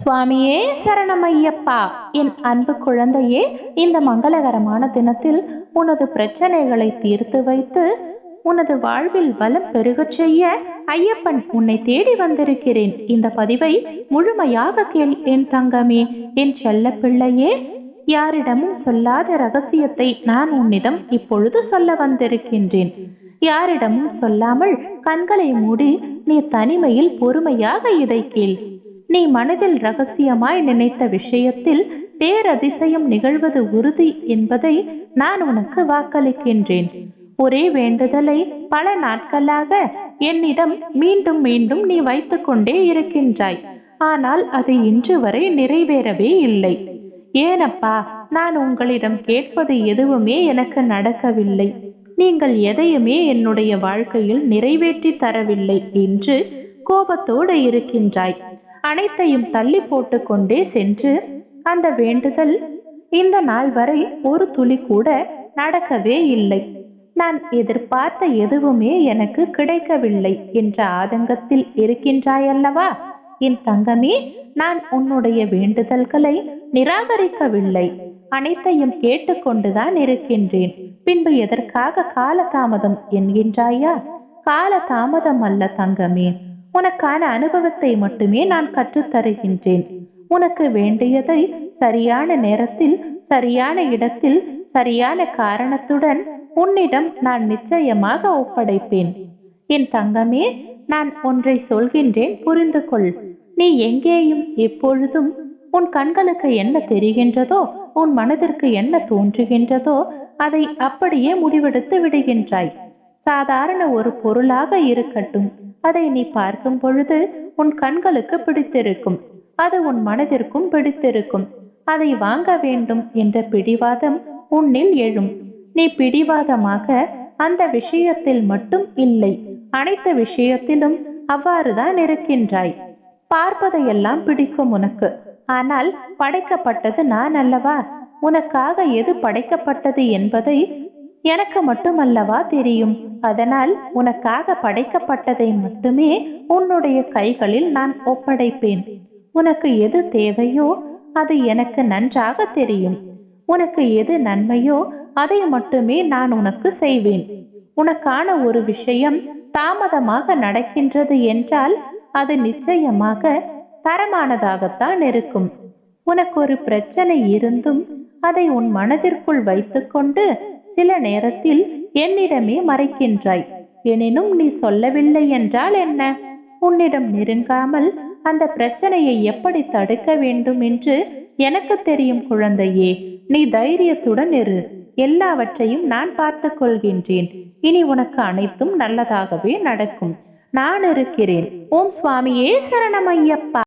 சுவாமியே சரணமையப்பா. என் அன்பு குழந்தையே இந்த மங்களகரமான தினத்தில் உனது பிரச்சனைகளை தீர்த்து வைத்து உனது வாழ்வில் வலம் பெருகச் செய்ய ஐயப்பன் உன்னை தேடி வந்திருக்கிறேன். இந்த பதிவை முழுமையாக கேள் என் தங்கமே. என் செல்ல பிள்ளையே யாரிடமும் சொல்லாத ரகசியத்தை நான் உன்னிடம் இப்பொழுது சொல்ல வந்திருக்கின்றேன். யாரிடமும் சொல்லாமல் கண்களை மூடி நீ தனிமையில் பொறுமையாக இதை கேள். நீ மனதில் ரகசியமாய் நினைத்த விஷயத்தில் பேரதிசயம் நிகழ்வது உறுதி என்பதை நான் உனக்கு வாக்களிக்கின்றேன். ஒரே வேண்டுதலை பல நாட்களாக என்னிடம் மீண்டும் மீண்டும் நீ வைத்துக் கொண்டே இருக்கின்றாய். ஆனால் அது இன்று வரை நிறைவேறவே இல்லை. ஏனப்பா நான் உங்களிடம் கேட்பது எதுவுமே எனக்கு நடக்கவில்லை. நீங்கள் எதையுமே என்னுடைய வாழ்க்கையில் நிறைவேற்றி தரவில்லை என்று கோபத்தோடு இருக்கின்றாய். அனைத்தையும் தள்ளி போட்டுக்கொண்டே சென்று அந்த வேண்டுதல் இந்த நாள் வரை ஒரு துளி கூட நடக்கவே இல்லை. நான் எதிர்பார்த்த எதுவுமே எனக்கு கிடைக்கவில்லை என்ற ஆதங்கத்தில் இருக்கின்றாயல்லவா? என் தங்கமே நான் உன்னுடைய வேண்டுதல்களை நிராகரிக்கவில்லை. அனைத்தையும் கேட்டுக்கொண்டுதான் இருக்கின்றேன். பின்பு எதற்காக காலதாமதம் என்கின்றாயா? காலதாமதம் அல்ல தங்கமே. உனக்கான அனுபவத்தை மட்டுமே நான் கற்றுத்தருகின்றேன். உனக்கு வேண்டியதை சரியான நேரத்தில் சரியான இடத்தில் சரியான காரணத்துடன் உன்னிடம் நான் நிச்சயமாக ஒப்படைப்பேன். என் தங்கமே நான் ஒன்றை சொல்கின்றேன் புரிந்து கொள் நீ எங்கேயும் எப்பொழுதும் உன் கண்களுக்கு என்ன தெரிகின்றதோ உன் மனதிற்கு என்ன தோன்றுகின்றதோ அதை அப்படியே முடிவெடுத்து விடுகின்றாய். சாதாரண ஒரு பொருளாக இருக்கட்டும். அதை நீ பார்க்கும் பொழுது உன் கண்களுக்கு பிடித்திருக்கும். அது உன் மனதிற்கும் பிடித்திருக்கும். அதை வாங்க வேண்டும் என்ற பிடிவாதம் உன்னில் எழும். நீ பிடிவாதமாக அந்த விஷயத்தில் மட்டும் இல்லை அனைத்து விஷயத்திலும் அவ்வாறுதான் இருக்கின்றாய். பார்ப்பதையெல்லாம் பிடிக்கும் உனக்கு. ஆனால் படைக்கப்பட்டது நான் அல்லவா? உனக்காக எது படைக்கப்பட்டது என்பதை எனக்கு மட்டுமல்லவா தெரியும். அதனால் உனக்காக படைக்கப்பட்டதை மட்டுமே உன்னுடைய கைகளில் நான் ஒப்படைப்பேன். உனக்கு எது தேவையோ அது எனக்கு நன்றாக தெரியும். உனக்கு எது நன்மையோ அதை மட்டுமே நான் உனக்கு செய்வேன். உனக்கான ஒரு விஷயம் தாமதமாக நடக்கின்றது என்றால் அது நிச்சயமாக தரமானதாகத்தான் இருக்கும். உனக்கு ஒரு பிரச்சனை இருந்தும் அதை உன் மனதிற்குள் வைத்துக்கொண்டு சில நேரத்தில் என்னிடமே மறைக்கின்றாய். எனினும் நீ சொல்லவில்லை என்றால் என்ன? உன்னிடம் நெருங்காமல் அந்த பிரச்சனையை எப்படி தடுக்க வேண்டும் என்று எனக்கு தெரியும் குழந்தையே நீ தைரியத்துடன் இரு. எல்லாவற்றையும் நான் பார்த்து கொள்கின்றேன். இனி உனக்கு அனைத்தும் நல்லதாகவே நடக்கும். நான் இருக்கிறேன். ஓம் சுவாமியே சரணமையப்பா